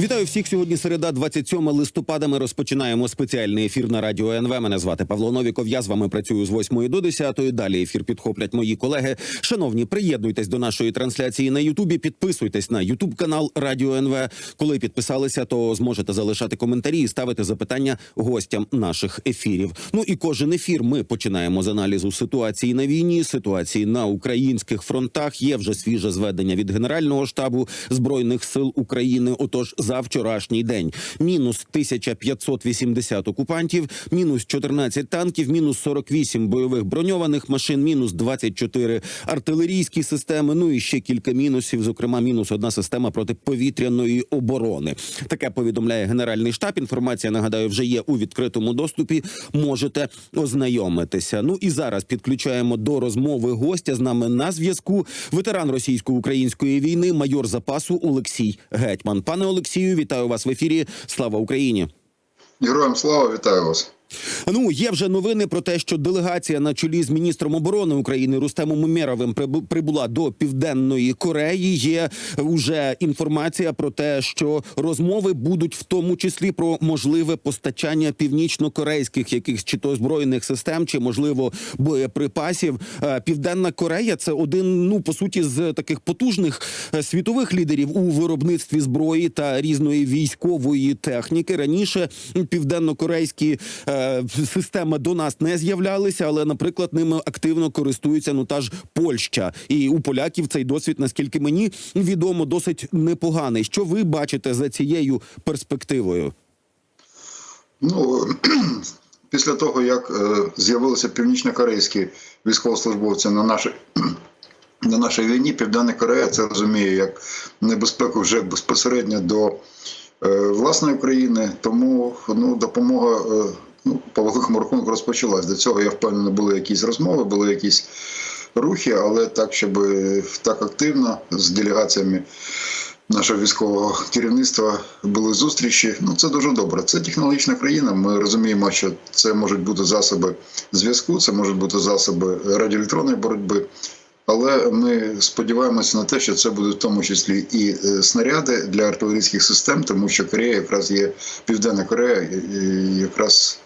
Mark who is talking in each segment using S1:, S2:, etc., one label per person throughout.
S1: Вітаю всіх сьогодні. Середа, 27 листопада. Ми розпочинаємо спеціальний ефір на радіо НВ. Мене звати Павло Новіков. Я з вами працюю з 8 до 10. Далі ефір підхоплять мої колеги. Шановні, приєднуйтесь до нашої трансляції на Ютубі. Підписуйтесь на Ютуб канал Радіо НВ. Коли підписалися, то зможете залишати коментарі і ставити запитання гостям наших ефірів. Ну і кожен ефір ми починаємо з аналізу ситуації на війні, ситуації на українських фронтах. Є вже свіже зведення від Генерального штабу збройних сил України. Отож, за вчорашній день мінус 1580 окупантів, мінус 14 танків, мінус 48 бойових броньованих машин, мінус 24 артилерійські системи. Ну і ще кілька мінусів, зокрема, мінус одна система протиповітряної оборони. Таке повідомляє Генеральний штаб. Інформація нагадаю вже є у відкритому доступі. Можете ознайомитися. Ну і зараз підключаємо до розмови гостя з нами на зв'язку. Ветеран російсько-української війни, майор запасу Олексій Гетьман. Пане Олексію, вітаю вас в ефірі. Слава Україні!
S2: Героям слава, вітаю вас.
S1: Ну є вже новини про те, що делегація на чолі з міністром оборони України Рустемом Умєровим прибу- прибула до південної Кореї. Є вже інформація про те, що розмови будуть в тому числі про можливе постачання північно-корейських якихось чи то збройних систем, чи можливо боєприпасів. Е, Південна Корея це один, ну по суті, з таких потужних е, світових лідерів у виробництві зброї та різної військової техніки. Раніше південно-корейські е, системи до нас не з'являлися, але, наприклад, ними активно користується ну та ж Польща. І у поляків цей досвід, наскільки мені відомо, досить непоганий. Що ви бачите за цією перспективою?
S2: Ну після того, як е, з'явилися північно-корейські військовослужбовці на нашій на нашій війні, Південна Корея це розуміє як небезпеку вже безпосередньо до е, власної країни. Тому ну, допомога е, ну, по великому рахунку розпочалась. До цього я впевнений, були якісь розмови, були якісь рухи, але так, щоб так активно з делегаціями нашого військового керівництва були зустрічі. Ну це дуже добре. Це технологічна країна. Ми розуміємо, що це можуть бути засоби зв'язку, це можуть бути засоби радіоелектронної боротьби. Але ми сподіваємося на те, що це будуть в тому числі і е, снаряди для артилерійських систем, тому що Корея якраз є Південна Корея, і- і якраз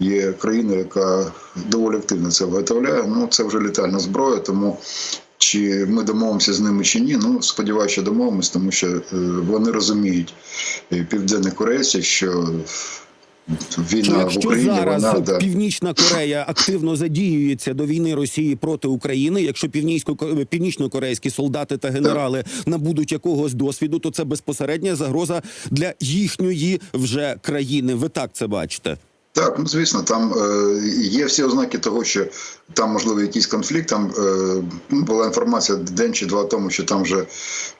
S2: є країна, яка доволі активно це виготовляє. Ну це вже літальна зброя, тому чи ми домовимося з ними чи ні. Ну сподіваюся, що домовимося, тому що е, вони розуміють е, південні корейці, що війна
S1: Якщо
S2: в Україні
S1: зараз
S2: вона да.
S1: Північна Корея активно задіюється до війни Росії проти України, якщо північно- північно-корейські солдати та генерали набудуть якогось досвіду, то це безпосередня загроза для їхньої вже країни. Ви так це бачите?
S2: Так, ну звісно, там е, є всі ознаки того, що там можливо якийсь конфлікт. Там е, була інформація день чи два тому, що там вже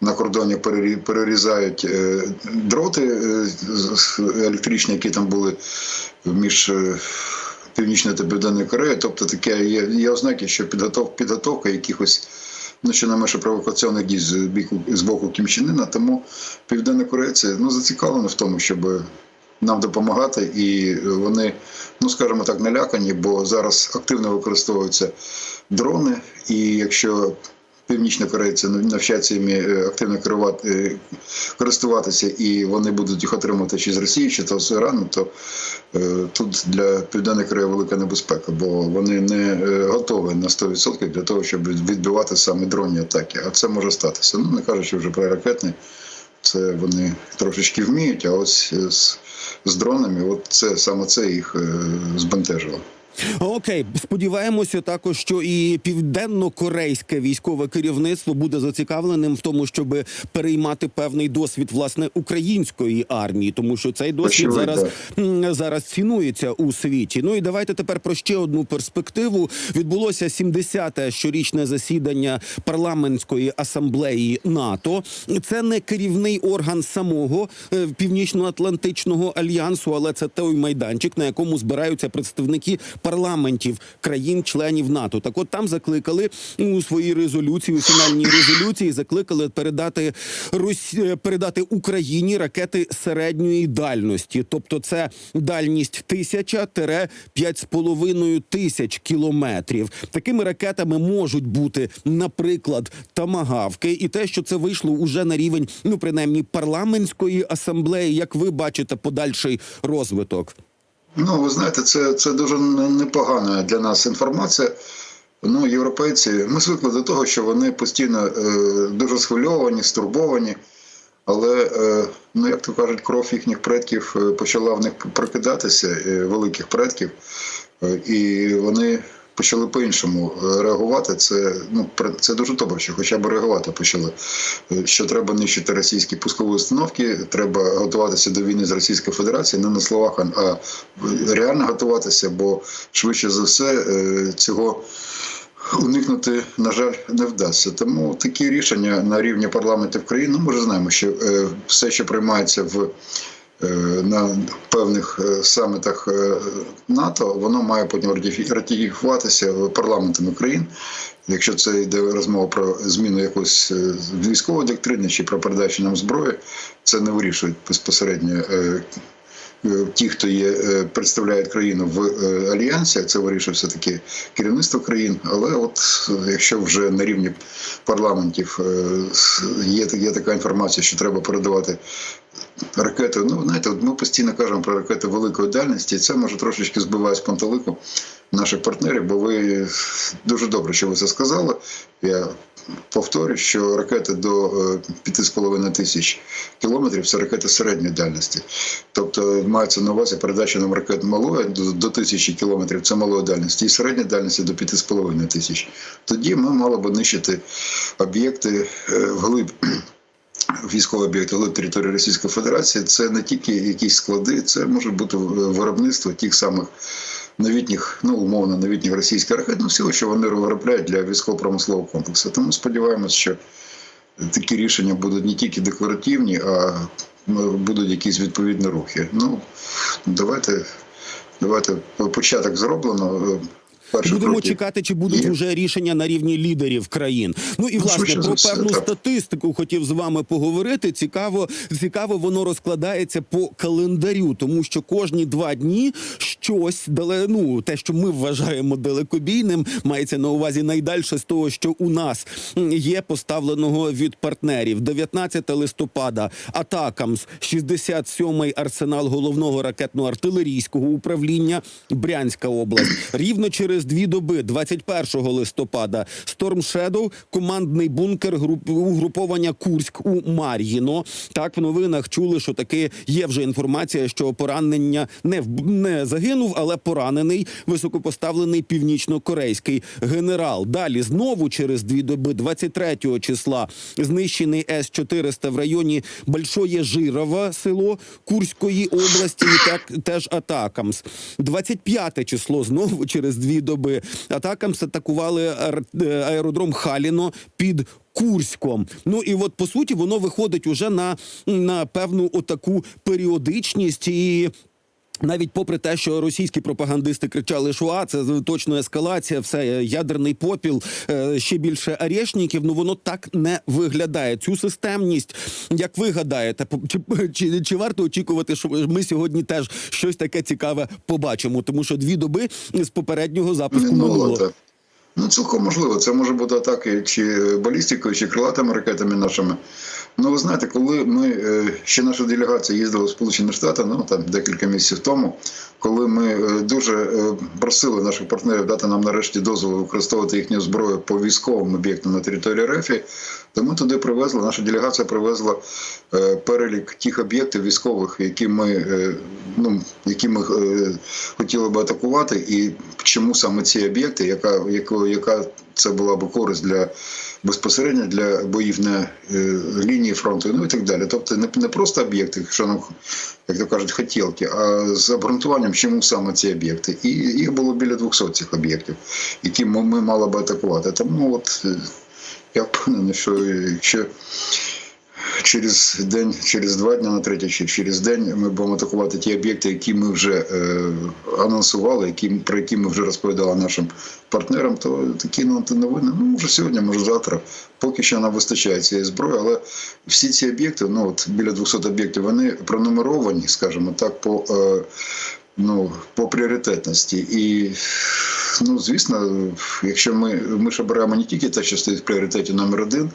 S2: на кордоні перері- перерізають е, дроти е, електричні, які там були між. е, Північною та Південною Кореєю, тобто таке є, є ознаки, що підготов, підготовка якихось ну, щонайменше провокаційних дій з біку з боку Кім Чен Ына. Тому південна Корейці ну зацікавлена в тому, щоб нам допомагати, і вони, ну скажімо так, налякані, бо зараз активно використовуються дрони. І якщо північні корейці навчаться їм е, активно керувати, е, користуватися, і вони будуть їх отримати чи з Росії, чи то з Ірану, то е, тут для Південної Кореї велика небезпека, бо вони не готові на 100% для того, щоб відбивати саме дронні атаки. А це може статися. Ну не кажучи вже про ракетні. Це вони трошечки вміють, а ось з, з дронами, от це саме це їх е, збентежило.
S1: Окей, сподіваємося також, що і південно-корейське військове керівництво буде зацікавленим в тому, щоб переймати певний досвід власне української армії, тому що цей досвід зараз зараз цінується у світі. Ну і давайте тепер про ще одну перспективу. Відбулося 70-те щорічне засідання парламентської асамблеї НАТО. Це не керівний орган самого е, Північно-Атлантичного альянсу, але це той майданчик, на якому збираються представники парламентів країн-членів НАТО. Так, от там закликали у своїй резолюції, у фінальній резолюції, закликали передати Росі... е, передати Україні ракети середньої дальності, тобто це дальність тисяча тире п'ять з половиною тисяч кілометрів. Такими ракетами можуть бути, наприклад, тамагавки, і те, що це вийшло уже на рівень, ну принаймні парламентської асамблеї. Як ви бачите, подальший розвиток?
S2: Ну, ви знаєте, це, це дуже непогана для нас інформація. Ну, європейці, ми звикли до того, що вони постійно е, дуже схвильовані, стурбовані. Але, е, ну як то кажуть, кров їхніх предків е, почала в них прокидатися, е, великих предків, е, і вони почали по-іншому е, реагувати. Це, ну, це дуже добре, що хоча б реагувати почали. Е, Що треба нищити російські пускові установки, треба готуватися до війни з Російською Федерацією, не на словах, а- реально готуватися, бо швидше за все е, цього уникнути, на жаль, не вдасться. Тому такі рішення на рівні парламентів країн, ну ми вже знаємо, що все, що приймається в на певних е, самітах е, НАТО, воно має потім ратифі- ратифікуватися парламентами країн. Якщо це йде розмова про зміну якоїсь е, військової доктрини чи про передачу нам зброї, це не вирішують безпосередньо е, е, ті, хто є, е, представляють країну в е, альянсі, це вирішує все-таки керівництво країн. Але от е, якщо вже на рівні парламентів е, є, є така інформація, що треба передавати ракети. Ну, знаєте, от ми постійно кажемо про ракети великої дальності, і це може трошечки збиває з пантелику наших партнерів, бо ви дуже добре, що ви це сказали. Я повторю, що ракети до е, 5,5 тисяч кілометрів це ракети середньої дальності. Тобто мається на увазі передача нам ракет малої до, тисячі кілометрів це малої дальності, і середня дальності до 5,5 тисяч. Тоді ми мали б нищити об'єкти е, вглиб. Військові об'єкти території Російської Федерації це не тільки якісь склади, це може бути виробництво тих самих новітніх, ну умовно новітніх російських ракет, ну всього, що вони виробляють для військово-промислового комплексу. Тому сподіваємось, що такі рішення будуть не тільки декларативні, а будуть якісь відповідні рухи. Ну давайте, давайте початок зроблено.
S1: Будемо
S2: кроки
S1: чекати, чи будуть
S2: є.
S1: вже рішення на рівні лідерів країн. Ну і
S2: Ну,
S1: власне про
S2: все,
S1: певну
S2: так.
S1: статистику хотів з вами поговорити. Цікаво, цікаво, воно розкладається по календарю, тому що кожні два дні щось дале, ну, те, що ми вважаємо далекобійним, мається на увазі найдальше з того, що у нас є поставленого від партнерів. 19 листопада Атакамс, 67-й арсенал головного ракетно-артилерійського управління Брянська область. Рівно через дві доби, 21 листопада, Storm Shadow, командний бункер груп, угруповання Курськ у Мар'їно. Так в новинах чули, що таки є вже інформація, що поранення не в- не загинув, але поранений високопоставлений північно-корейський генерал. Далі знову через дві доби, 23 числа, знищений С 400 в районі Большое Жирово, село Курської області, і так теж Атакамс. 25 число знову через дві доби. Атакамс атакували ар- е, аеродром Халіно під. Курськом, ну і от по суті воно виходить уже на, на певну отаку періодичність і. Навіть попри те, що російські пропагандисти кричали, що а це точно ескалація, все е, ядерний попіл, е, ще більше арешників, ну воно так не виглядає. Цю системність, як ви гадаєте, чи, чи, чи варто очікувати, що ми сьогодні теж щось таке цікаве побачимо? Тому що дві доби з попереднього запуску
S2: Минуло. Ну, цілком можливо. Це може бути атаки чи балістикою, чи крилатими ракетами нашими. Ну, ви знаєте, коли ми е, ще наша делегація їздила в Сполучені Штати, ну там декілька місяців тому, коли ми е, дуже е, просили наших партнерів дати нам нарешті дозволу використовувати їхню зброю по військовим об'єктам на території РФ, то ми туди привезли, наша делегація привезла е, перелік тих об'єктів військових, які ми, е, ну, які ми е, хотіли би атакувати, і чому саме ці об'єкти, яка, яка, яка це була б користь для безпосередньо для боїв на е, лінії фронту, ну і так далі. Тобто не, не просто об'єкти, що нам, як то кажуть, хотілки, а з обґрунтуванням, чому саме ці об'єкти. І їх було біля 200 цих об'єктів, які ми, ми мали би атакувати. Тому от е, я впевнений, що якщо через день, через два дні на третій чи через день ми будемо атакувати ті об'єкти, які ми вже е, анонсували, які, про які ми вже розповідали нашим партнерам, то такі ну, новини, ну може сьогодні, може завтра. Поки що нам вистачає цієї зброї, але всі ці об'єкти, ну от біля 200 об'єктів, вони пронумеровані, скажімо так, по, е, ну, по пріоритетності. І ну, звісно, якщо ми, ми ж обираємо не тільки те, що стоїть в пріоритеті номер один,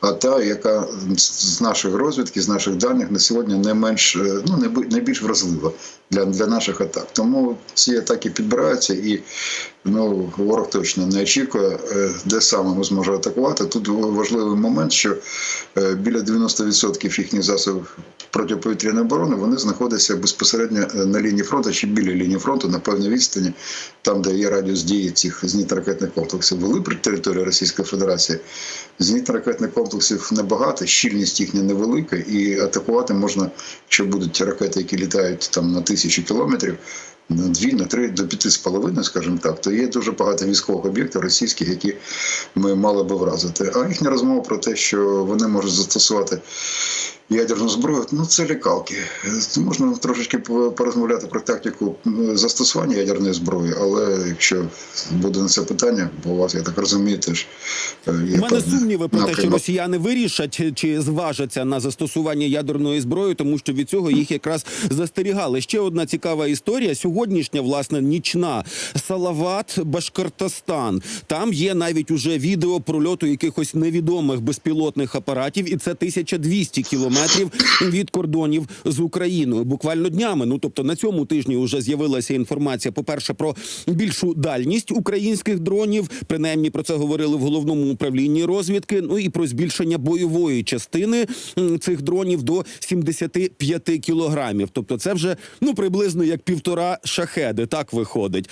S2: а та, яка з наших розвідки, з наших даних на сьогодні не менш е, ну найбільш вразлива для, для наших атак. Тому ці атаки підбираються і ну ворог точно не очікує, е, де саме ми зможемо атакувати. Тут важливий момент, що е, біля 90% їхніх засобів протиповітряної оборони вони знаходяться безпосередньо е, на лінії фронту чи біля лінії фронту на певній відстані, там, де є радіус дії цих зенітно-ракетних комплексів. Були при території Російської Федерації. Зенітно-ракетних комплексів небагато, щільність їхня невелика, і атакувати можна, якщо будуть ракети, які літають там на тисячу кілометрів. На дві, на три, до п'яти з половиною, скажімо так, то є дуже багато військових об'єктів російських, які ми мали би вразити. А їхня розмова про те, що вони можуть застосувати ядерну зброю, ну це лякалки. Е, Можна трошечки по- порозмовляти про тактику застосування ядерної зброї, але якщо буде на це питання, бо у вас, я так розумію, теж е, є
S1: У мене сумніви про те, що росіяни вирішать чи зважаться на застосування ядерної зброї, тому що від цього їх якраз застерігали. Ще одна цікава історія. Сьогоднішня, власне, нічна Салават, Башкортостан. Там є навіть уже відео прольоту якихось невідомих безпілотних апаратів, і це 1200 кілометрів від кордонів з Україною. Буквально днями. Ну тобто на цьому тижні вже з'явилася інформація. По перше, про більшу дальність українських дронів. Принаймні про це говорили в головному управлінні розвідки. Ну і про збільшення бойової частини цих дронів до 75 кілограмів. Тобто, це вже ну приблизно як півтора шахеди. Так виходить.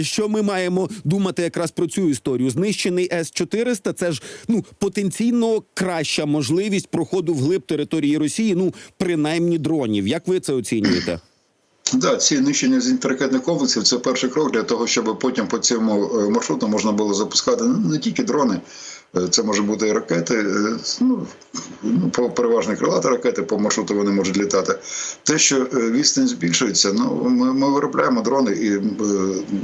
S1: Що ми маємо думати якраз про цю історію? Знищений С 400 Це ж ну потенційно краща можливість проходу вглиб території Росії. Ну принаймні дронів. Як ви це оцінюєте?
S2: Да, ці нищення з інтеркетних комплексів це перший крок для того, щоб потім по цьому е, маршруту можна було запускати не тільки дрони. Е, Це може бути і ракети, е, ну, ну, по переважно крилаті ракети, по маршруту вони можуть літати. Те, що е, відстань збільшується, ну ми, ми виробляємо дрони і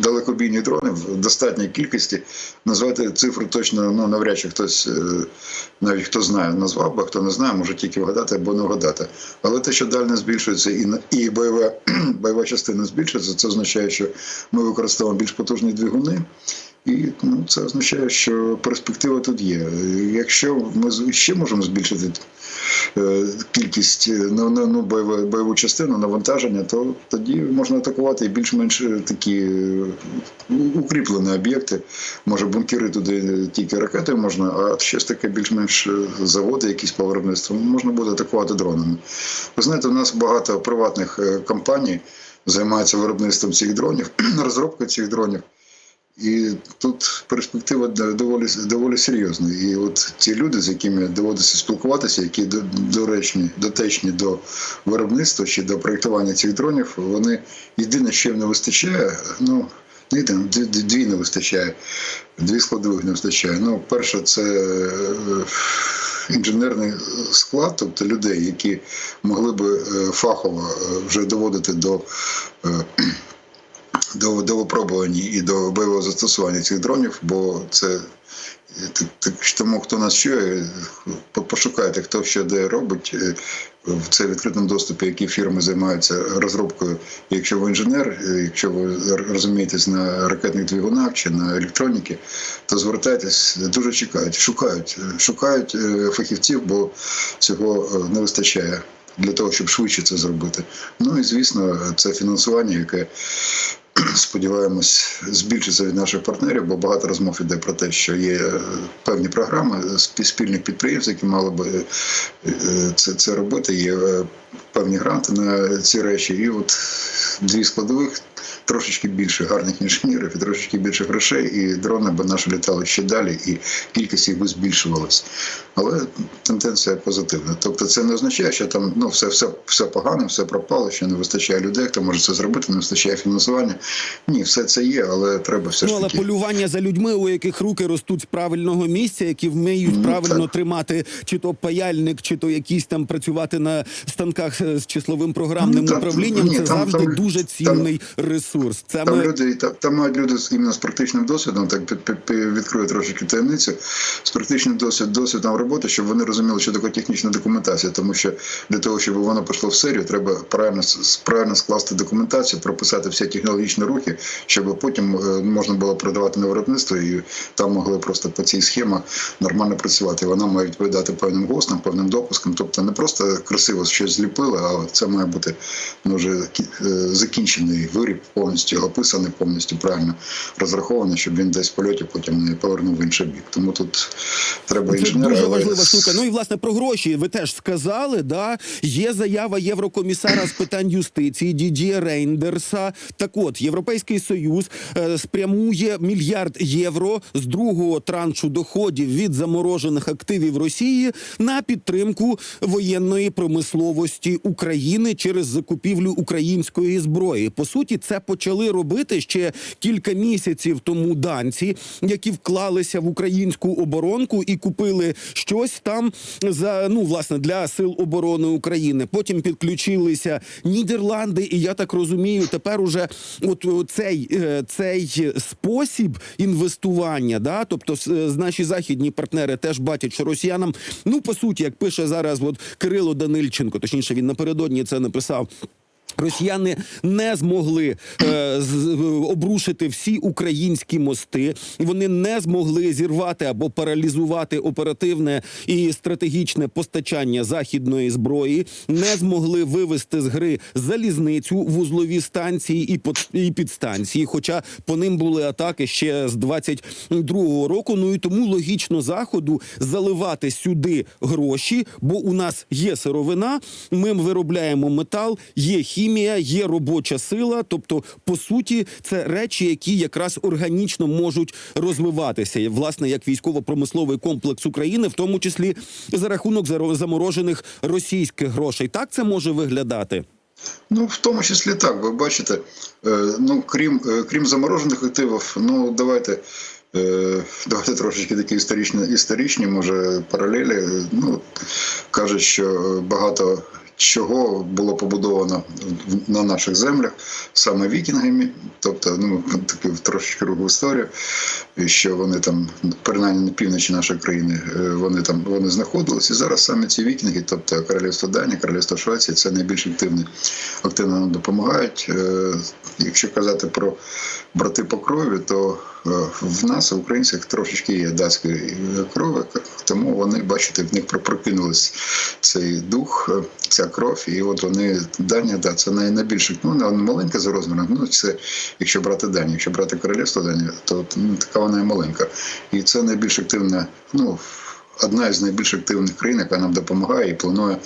S2: далекобійні дрони в достатній кількості. Назвати цифру точно ну, навряд чи хтось, навіть хто знає, назвав би, хто не знає, може тільки вгадати або не вгадати. Але те, що дальність збільшується і, і бойова, бойова частина збільшується, це означає, що ми використовуємо більш потужні двигуни. І ну, це означає, що перспектива тут є. Якщо ми ще можемо збільшити е, кількість е, ну, ну, ну, бойову, бойову частину навантаження, то тоді можна атакувати і більш-менш такі е, укріплені об'єкти. Може, бункери туди тільки ракетою можна, а щось таке більш-менш заводи, якісь по виробництву, можна буде атакувати дронами. Ви знаєте, у нас багато приватних компаній займаються виробництвом цих дронів, розробкою цих дронів. І тут перспектива доволі доволі серйозна. І от ці люди, з якими доводиться спілкуватися, які до- доречні, дотечні до виробництва чи до проєктування цих дронів, вони єдине, що їм не вистачає, ну не дві, дві- дві не вистачає, дві складових не вистачає. Ну, перше, це е, інженерний склад, тобто людей, які могли би е, фахово е, вже доводити до. До, до випробувань і до бойового застосування цих дронів, бо це тому, хто нас чує, пошукайте, хто що де робить. Е, В це відкритому доступі, які фірми займаються розробкою. Якщо ви інженер, е, якщо ви розумієтесь на ракетних двигунах чи на електроніки, то звертайтесь, дуже чекають, шукають, е, шукають фахівців, бо цього не вистачає для того, щоб швидше це зробити. Ну і звісно, це фінансування, яке сподіваємось, збільшиться від наших партнерів, бо багато розмов іде про те, що є е, певні програми спі- спільних підприємств, які мали би е, е, це, це робити. Є е, певні гранти на ці речі. І от дві складових трошечки більше гарних інженерів і трошечки більше грошей, і дрони би наші літали ще далі, і кількість їх би збільшувалась. Але тенденція позитивна. Тобто це не означає, що там ну все, все, все погано, все пропало, що не вистачає людей, хто може це зробити, не вистачає фінансування. Ні, все це є, але треба все
S1: Ну,
S2: ж
S1: але
S2: таки.
S1: полювання за людьми, у яких руки ростуть з правильного місця, які вміють
S2: Ну,
S1: правильно
S2: так.
S1: тримати чи то паяльник, чи то якісь там працювати на станках з числовим програмним
S2: Ну,
S1: управлінням.
S2: ні,
S1: це
S2: там-
S1: завжди
S2: там-
S1: дуже
S2: там-
S1: цінний ресурс. Це
S2: Там
S1: ми
S2: люди, там, там мають люди з іменно з практичним досвідом, так відкрию трошки таємницю, з практичним досвід, досвідом роботи, щоб вони розуміли, що таке технічна документація, тому що для того, щоб воно пішло в серію, треба правильно, правильно скласти документацію, прописати всі технологічні рухи, щоб потім е, можна було продавати на виробництво, і там могли просто по цій схемі нормально працювати. Вона має відповідати певним ГОСТам, певним допускам. Тобто не просто красиво щось зліпили, а це має бути ну, вже е, закінчений виріб, повністю описаний, повністю правильно розрахований, щоб він десь в польоті потім не повернув в інший бік. Тому тут треба
S1: Це
S2: інженера.
S1: дуже важлива штука. Ну і власне про гроші ви теж сказали. Да, є заява єврокомісара з питань юстиції Дідія Рейндерса. Так от Європейський Союз е, спрямує мільярд євро з другого траншу доходів від заморожених активів Росії на підтримку воєнної промисловості України через закупівлю української зброї. По суті, це почали робити ще кілька місяців тому данці, які вклалися в українську оборонку і купили щось там за ну власне для сил оборони України. Потім підключилися Нідерланди, і я так розумію, тепер уже от цей, е, цей спосіб інвестування, да, тобто е, наші західні партнери теж бачать, що росіянам, ну по суті, як пише зараз, от Кирило Данильченко, точніше, він напередодні це написав. Росіяни не змогли е, з, обрушити всі українські мости. Вони не змогли зірвати або паралізувати оперативне і стратегічне постачання західної зброї, не змогли вивести з гри залізницю, вузлові станції і, под, і підстанції. Хоча по ним були атаки ще з 22-го року. Ну і тому логічно заходу заливати сюди гроші, бо у нас є сировина. Ми виробляємо метал, є хімія, є робоча сила. Тобто, по суті, це речі, які якраз органічно можуть розвиватися, І, власне, як військово-промисловий комплекс України, в тому числі за рахунок заморожених російських грошей. Так це може виглядати.
S2: Ну, в тому числі так. Ви бачите, е, ну крім, е, крім заморожених активів, ну давайте. е, Давайте трошечки такі історичні, історичні, може, паралелі. Ну, кажуть, що е, багато чого було побудовано на наших землях саме вікінгами, тобто, ну, таку трошечки другу історію, що вони там, принаймні на півночі нашої країни, е, вони там вони знаходилися. І зараз саме ці вікінги, тобто Королівство Данії, Королівство Швеції, це найбільш активні, активно нам допомагають. Е, Якщо казати про брати по крові, то в нас, в українцях, трошечки є датської крові, тому вони, бачите, в них прокинулись цей дух, е, ця кров, і от вони Данія, да, це най- найбільше, ну вона маленька за розміром. Ну це якщо брати Данію, якщо брати королівство Данія, то ну, така вона і маленька. І це найбільш активна, ну. Одна із найбільш активних країн, яка нам допомагає і планує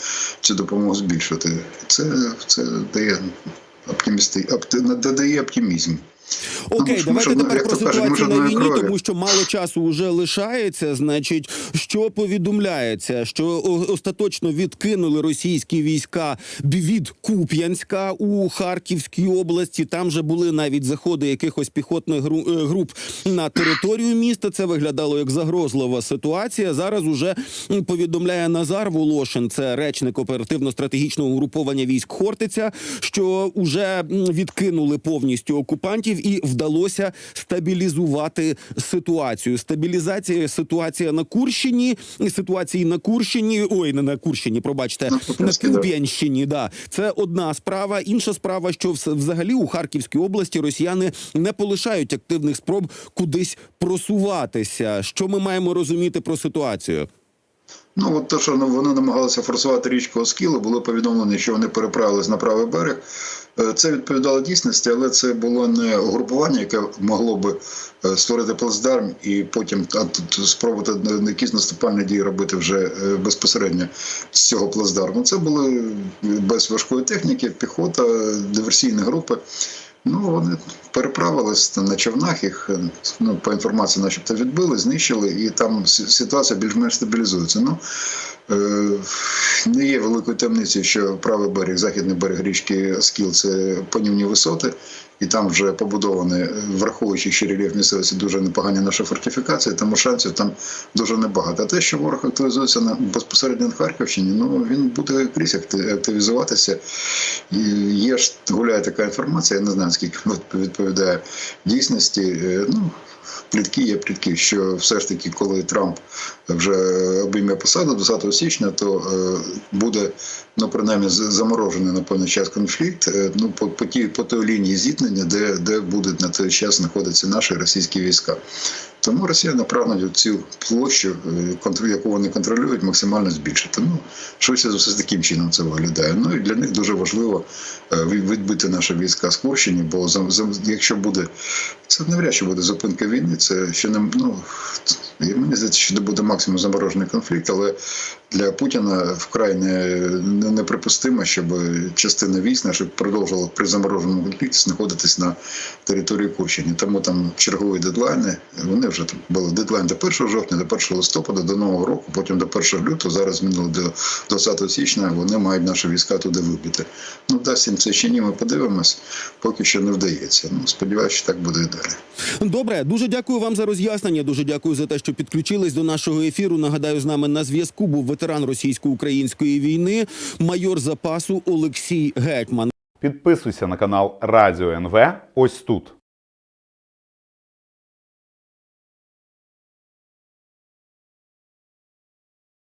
S2: цю допомогу збільшувати. Це, це дає оптимісти, опти, додає оптимізм.
S1: Окей,
S2: Ну, ми ж
S1: давайте
S2: одно-
S1: тепер про ситуацію на війні,
S2: крові.
S1: тому що мало часу вже лишається. Значить, що повідомляється, що остаточно відкинули російські війська від Куп'янська у Харківській області. Там же були навіть заходи якихось піхотних е, груп на територію міста. Це виглядало як загрозлива ситуація. Зараз уже повідомляє Назар Волошин, це речник оперативно-стратегічного угруповання військ Хортиця, що вже відкинули повністю окупантів і вдалося стабілізувати ситуацію. Стабілізація ситуація на Курщині, ситуації на Курщині, ой, не на Курщині, пробачте,
S2: На
S1: на. Куп'янщині. Да, це одна справа. Інша справа, що взагалі у Харківській області росіяни не полишають активних спроб кудись просуватися. Що ми маємо розуміти про ситуацію?
S2: Ну, от те, що ну, вони намагалися форсувати річку Оскіло, було повідомлено, що вони переправились на правий берег. Е, Це відповідало дійсності, але це було не угрупування, яке могло би е, створити плацдарм і потім спробувати якісь наступальні дії робити вже е, безпосередньо з цього плацдарму. Це були без важкої техніки, піхота, диверсійні групи. Ну, вони переправились на човнах, їх е, ну, по інформації, начебто, відбили, знищили, і там ситуація більш-менш стабілізується. Ну, е, не є великою таємницею, що правий берег, західний берег річки Оскіл це панівні висоти, і там вже побудовані, е, враховуючи ще рельєф місцевості, дуже непогані наші фортифікації, тому шансів там дуже небагато. А те, що ворог активізується на безпосередньо на Харківщині, ну він буде крізь активізуватися. І є ж гуляє така інформація, я не знаю, скільки відповідає дійсності. Е, Ну, плітки є плітки, що все ж таки, коли Трамп вже обійме посаду 20 січня, то е, буде ну принаймні заморожений на певний час конфлікт. е, Ну по, по тій по той лінії зіткнення, де, де будуть на той час знаходитися наші російські війська. Тому Росія прагнуть цю площу, е, яку вони контролюють, максимально збільшити. Ну, швидше за все з таким чином це виглядає. Ну і для них дуже важливо відбити наші війська з Курщині, бо якщо буде це навряд чи буде зупинка війни, це ще не ну мені здається, що це буде максимум заморожений конфлікт, але для Путіна вкрай не, не, неприпустимо, щоб частина військ наших продовжувала при замороженому конфлікті знаходитись на території Курщини. Тому там чергові дедлайни. Вони вже там були дедлайн до 1 жовтня, до 1 листопада, до нового року, потім до 1 лютого. Зараз змінили до 20 січня. Вони мають наші війська туди вибити. Ну дасть їм це чи ні, ми подивимось. Поки що не вдається. Ну сподіваюся, що так буде і далі.
S1: Добре, дуже дякую вам за роз'яснення. Дуже дякую за те, що підключились до нашого ефіру. Нагадаю, з нами на зв'язку був ветеран російсько-української війни, майор запасу Олексій Гетьман.
S3: Підписуйся на канал Радіо НВ ось тут.